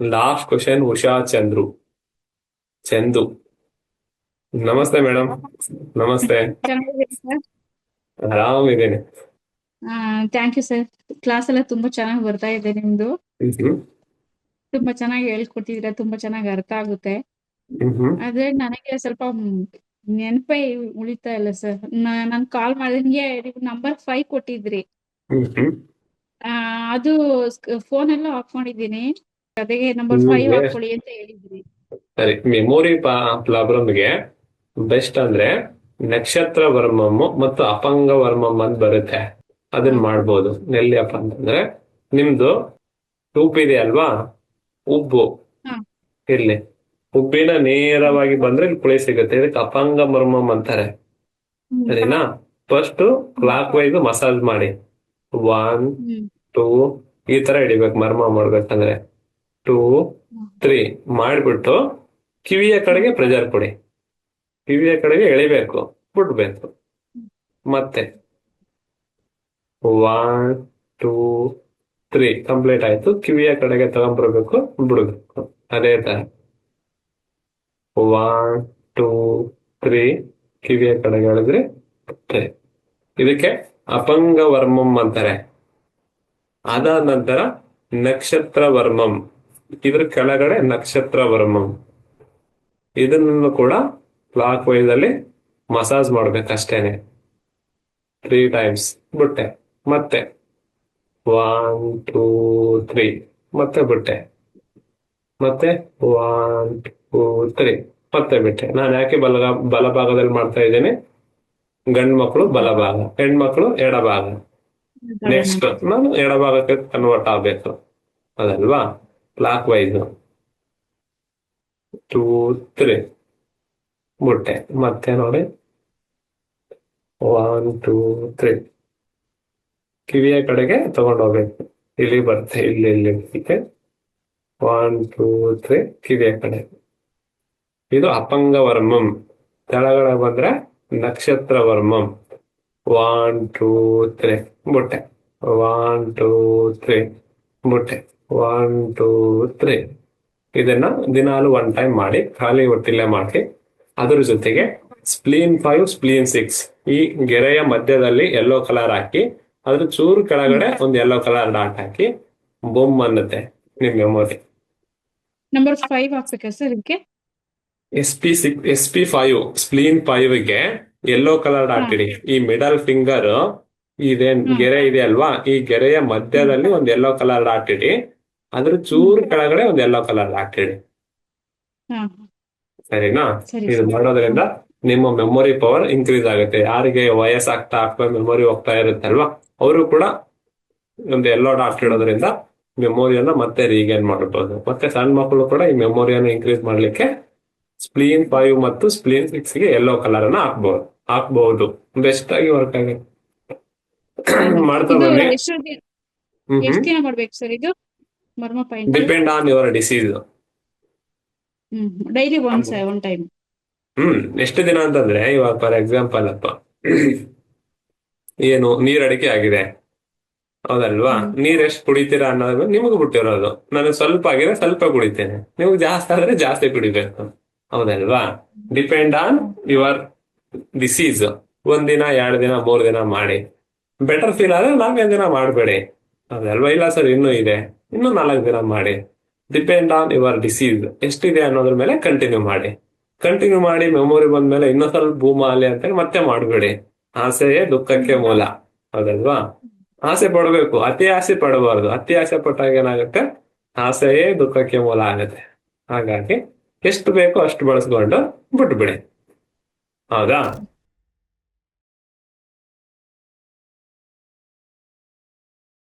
Last question Usha Chandru Chandu ನಮಸ್ತೆ madam ನಮಸ್ತೆ ಆರಾಮಿದ್ದೇನೆ. ಥ್ಯಾಂಕ್ ಯು ಸರ್ ಕ್ಲಾಸ್ ಎಲ್ಲ ತುಂಬಾ ಚೆನ್ನಾಗಿ ಬರ್ತಾ ಇದೆ ನಿಮ್ದು. ತುಂಬಾ ಚೆನ್ನಾಗಿ ಹೇಳ್ಕೊಟ್ಟಿದ್ರ ತುಂಬಾ ಚೆನ್ನಾಗಿ ಅರ್ಥ ಆಗುತ್ತೆ. ಆದ್ರೆ ನನಗೆ ಸ್ವಲ್ಪ ನೆನಪೇ ಉಳಿತಾ ಇಲ್ಲ ಸರ್ ನಾನು ಕಾಲ್ ಮಾಡಿದಂಗೆ ನೀವು ನಂಬರ್ ಫೈವ್ ಕೊಟ್ಟಿದ್ರಿ. ಅದು ಫೋನ್ ಎಲ್ಲ ಹಾಕೊಂಡಿದ್ದೀನಿ ಅದೇ ನಂಬರ್ ಫೈವ್ ಹಾಕೊಳ್ಳಿ ಅಂತ ಹೇಳಿದ್ರಿ. ಸರಿ ಮೆಮೊರಿ ಪ್ರಾಬ್ಲಮ್ಗೆ ಬೆಸ್ಟ್ ಅಂದ್ರೆ ನಕ್ಷತ್ರ ವರ್ಮಮ್ ಮತ್ತು ಅಪಂಗ ವರ್ಮಮ್ ಅಂತ ಬರುತ್ತೆ. ಅದನ್ನ ಮಾಡ್ಬೋದು. ಎಲ್ಲಿಯಪ್ಪ ಅಂತಂದ್ರೆ ನಿಮ್ದು ಇದೆ ಅಲ್ವಾ? ಉಬ್ಬು ಇರ್ಲಿ. ಉಬ್ಬಿನ ನೇರವಾಗಿ ಬಂದ್ರೆ ಇಲ್ಲಿ ಕುಳಿ ಸಿಗುತ್ತೆ. ಇದಕ್ಕೆ ಅಪಂಗ ಮರ್ಮಮ್ ಅಂತಾರೆ. ಸರಿನಾ? ಫಸ್ಟ್ ಕ್ಲಾಕ್ ವೈಸ್ ಮಸಾಜ್ ಮಾಡಿ ಒನ್. ಟೂ ಈ ತರ ಹಿಡಿಬೇಕು ಮರ್ಮ ಮಾಡ್ಬೇಕಂದ್ರೆ ಟೂ ತ್ರೀ ಮಾಡ್ಬಿಟ್ಟು ಕಿವಿಯ ಕಡೆಗೆ ಪ್ರೆಜರ್ ಕೊಡಿ. ಕಿವಿಯ ಕಡೆಗೆ ಎಳಿಬೇಕು ಬಿಡ್ಬೇಕು. ಮತ್ತೆ ಒನ್ ಟೂ ತ್ರೀ ಕಂಪ್ಲೀಟ್ ಆಯ್ತು. ಕಿವಿಯ ಕಡೆಗೆ ತಗೊಂಡ್ಬರ್ಬೇಕು ಬಿಡಬೇಕು. ಅದೇ ತರ. ಒನ್ ಟೂ ತ್ರೀ ಕಿವಿಯ ಕಡೆಗೆ ಎಳೆದ್ರೆ ಸರಿ ಇದಕ್ಕೆ ಅಪಂಗ ವರ್ಮಂ ಅಂತಾರೆ. ಅದಾದ ನಂತರ ನಕ್ಷತ್ರ ವರ್ಮಂ ಇದ್ರ ಕೆಳಗಡೆ ನಕ್ಷತ್ರ ವರ್ಮಂ ಇದನ್ನು ಕೂಡ ಕ್ಲಾಕ್ ವೈಸ್ ಅಲ್ಲಿ ಮಸಾಜ್ ಮಾಡ್ಬೇಕಷ್ಟೇನೆ. ತ್ರೀ ಟೈಮ್ಸ್ ಬಿಟ್ಟೆ. ಮತ್ತೆ ಒನ್ ಟೂ ತ್ರೀ ಮತ್ತೆ ಬಿಟ್ಟೆ. ಮತ್ತೆ ಒನ್ ಟೂ ತ್ರೀ ಮತ್ತೆ ಬಿಟ್ಟೆ. ನಾನು ಯಾಕೆ ಬಲ ಬಲಭಾಗದಲ್ಲಿ ಮಾಡ್ತಾ ಇದ್ದೇನೆ? ಗಂಡು ಮಕ್ಕಳು ಬಲಭಾಗ ಹೆಣ್ಮಕ್ಳು ಎಡಭಾಗ. ನೆಕ್ಸ್ಟ್ ನಾನು ಎಡಭಾಗಕ್ಕೆ ಕನ್ವರ್ಟ್ ಆಗ್ಬೇಕು. ಅದಲ್ವಾ? ಕ್ಲಾಕ್ ವೈಸ್ ಟೂ ತ್ರೀ ಮುಟ್ಟೆ. ಮತ್ತೆ ನೋಡಿ. ಒನ್ ಟೂ ತ್ರೀ ಕಿವಿಯ ಕಡೆಗೆ ತಗೊಂಡು ಹೋಗ್ಬೇಕು. ಇಲ್ಲಿ ಬರ್ತೆ ಇಲ್ಲಿ ಇಲ್ಲಿ. ಇದಕ್ಕೆ ಒನ್ ಟೂ ತ್ರೀ ಕಿವಿಯ ಕಡೆ. ಇದು ಅಪಂಗ ವರ್ಮಂ ಕೆಳಗಡೆ ಬಂದ್ರೆ ನಕ್ಷತ್ರ ವರ್ಮಂ ಒನ್ ಟೂ ತ್ರೀ ಬುಟ್ಟೆ ಒನ್ ಟೂ ತ್ರೀ ಬಿಟ್ಟೆ ಒನ್ ಟೂ ತ್ರೀ ಇದನ್ನ ದಿನಾಲು ಒನ್ ಟೈಮ್ ಮಾಡಿ ಖಾಲಿ ಹೊಟ್ಟಿಲೆ ಮಾಡಿ ಅದರ ಜೊತೆಗೆ ಸ್ಪ್ಲೀನ್ ಫೈವ್ ಸ್ಪ್ಲೀನ್ ಸಿಕ್ಸ್ ಈ ಗೆರೆಯ ಮಧ್ಯದಲ್ಲಿ ಯೆಲ್ಲೋ ಕಲರ್ ಹಾಕಿ ಅದ್ರ ಚೂರು ಕೆಳಗಡೆ ಒಂದು ಯೆಲ್ಲೋ ಕಲರ್ ಡಾಟ್ ಹಾಕಿ ಬೊಮ್ ಅನ್ನತ್ತೆ ನಿಮ್ ಮೆಮೊರಿ ನಂಬರ್ ಫೈವ್ ಹಾಕ್ಬೇಕಾ ಸರ್ ಇದಕ್ಕೆ? S P six S P five spleen ಫೈವ್ಗೆ yellow colour dot ಇಡಿ. ಈ ಮಿಡಲ್ ಫಿಂಗರ್ ಇದೇನ್ ಗೆರೆ ಇದೆ ಅಲ್ವಾ? ಈ ಗೆರೆಯ ಮಧ್ಯದಲ್ಲಿ ಒಂದ್ ಯೆಲ್ಲೋ ಕಲರ್ ಡಾಟ್ ಇಡಿ. ಅದ್ರ ಚೂರು ಕೆಳಗಡೆ ಒಂದ್ ಎಲ್ಲೋ ಕಲರ್ ಹಾಕಿಡಿ ಸರಿನಾ? ಸರಿ ಇದು ಮಾಡೋದ್ರಿಂದ ನಿಮ್ಮ ಮೆಮೊರಿ ಪವರ್ ಇನ್ಕ್ರೀಸ್ ಆಗುತ್ತೆ. ಯಾರಿಗೆ ವಯಸ್ಸಾಗ್ತಾ ಆಗ್ತಾ ಮೆಮೊರಿ ಹೋಗ್ತಾ ಇರುತ್ತಲ್ವಾ ಅವರು ಕೂಡ ಒಂದು ಎಲ್ಲೋ ಡಾಟ್ ಇಡೋದ್ರಿಂದ ಮೆಮೊರಿಯನ್ನ ಮತ್ತೆ ರೀಗೇನ್ ಮಾಡಬಹುದು ಮತ್ತೆ ಸಣ್ಣ ಮಕ್ಕಳು ಕೂಡ ಈ ಮೆಮೊರಿಯನ್ನು ಇನ್ಕ್ರೀಸ್ ಮಾಡ್ಲಿಕ್ಕೆ ಸ್ಪ್ಲೀನ್ ಫೈವ್ ಮತ್ತು ಸ್ಪ್ಲೀನ್ ಸಿಕ್ಸ್ಗೆ ಎಲ್ಲೋ ಕಲರ್ ಅನ್ನ ಹಾಕ್ಬಹುದು ಹಾಕ್ಬಹುದು ಬೆಸ್ಟ್ ಆಗಿ ವರ್ಕ್ ಆಗುತ್ತೆ? ಮಾಡ್ತಾ ಇದು? ಬನ್ನಿ ಮರ್ಮ point depend on your disease hmm daily once one time hmm ಎಷ್ಟು ದಿನ ಅಂತಂದ್ರೆ ಇವಾಗ ಫಾರ್ ಎಕ್ಸಾಂಪಲ್ ಅಪ್ಪ. ಏನು ನೀರ್ ಅಡಿಕೆ ಆಗಿದೆ. ಹೌದಲ್ವಾ. ನೀರ್ ಎಷ್ಟು ಕುಡಿತೀರಾ ಅನ್ನೋದು ನಿಮಗೆ ಬಿಟ್ಟಿರೋದು ನನಗೆ ಸ್ವಲ್ಪ ಆಗಿದೆ ಸ್ವಲ್ಪ ಕುಡಿತೇನೆ. ನಿಮ್ಗೆ ಜಾಸ್ತಿ ಆದ್ರೆ ಜಾಸ್ತಿ ಕುಡಿಬೇಕು. ಹೌದಲ್ವಾ? ಡಿಪೆಂಡ್ ಆನ್ ಯುವರ್ ಡಿಸೀಸ್ ಒಂದ್ ದಿನ ಎರಡ್ ದಿನ ಮೂರ್ ದಿನ ಮಾಡಿ. ಬೆಟರ್ ಫೀಲ್ ಆದ್ರೆ ನಾಲ್ಕೈದು ದಿನ ಮಾಡಬೇಡಿ. ಹೌದಲ್ವಾ? ಇಲ್ಲ ಸರ್ ಇನ್ನೂ ಇದೆ. ಇನ್ನೂ ನಾಲ್ಕು ದಿನ ಮಾಡಿ. ಡಿಪೆಂಡ್ ಆನ್ ಯುವರ್ ಡಿಸೀಸ್ ಎಷ್ಟಿದೆ ಅನ್ನೋದ್ರ ಮೇಲೆ ಕಂಟಿನ್ಯೂ ಮಾಡಿ. ಕಂಟಿನ್ಯೂ ಮಾಡಿ ಮೆಮೊರಿ ಬಂದ್ಮೇಲೆ ಇನ್ನೂ ಸ್ವಲ್ಪ ಭೂಮ ಅಲ್ಲಿ ಅಂತ ಮತ್ತೆ ಮಾಡಬೇಡಿ. ಆಸೆಯೇ ದುಃಖಕ್ಕೆ ಮೂಲ. ಹೌದಲ್ವಾ? ಆಸೆ ಪಡಬೇಕು. ಅತಿ ಆಸೆ ಪಡಬಾರ್ದು. ಅತಿ ಆಸೆ ಪಟ್ಟಾಗ ಏನಾಗುತ್ತೆ? ಆಸೆಯೇ ದುಃಖಕ್ಕೆ ಮೂಲ ಆಗುತ್ತೆ. ಹಾಗಾಗಿ ಎಷ್ಟು ಬೇಕೋ ಅಷ್ಟು ಬಳಸ್ಕೊಂಡು ಬಿಟ್ಬಿಡಿ. ಹೌದಾ?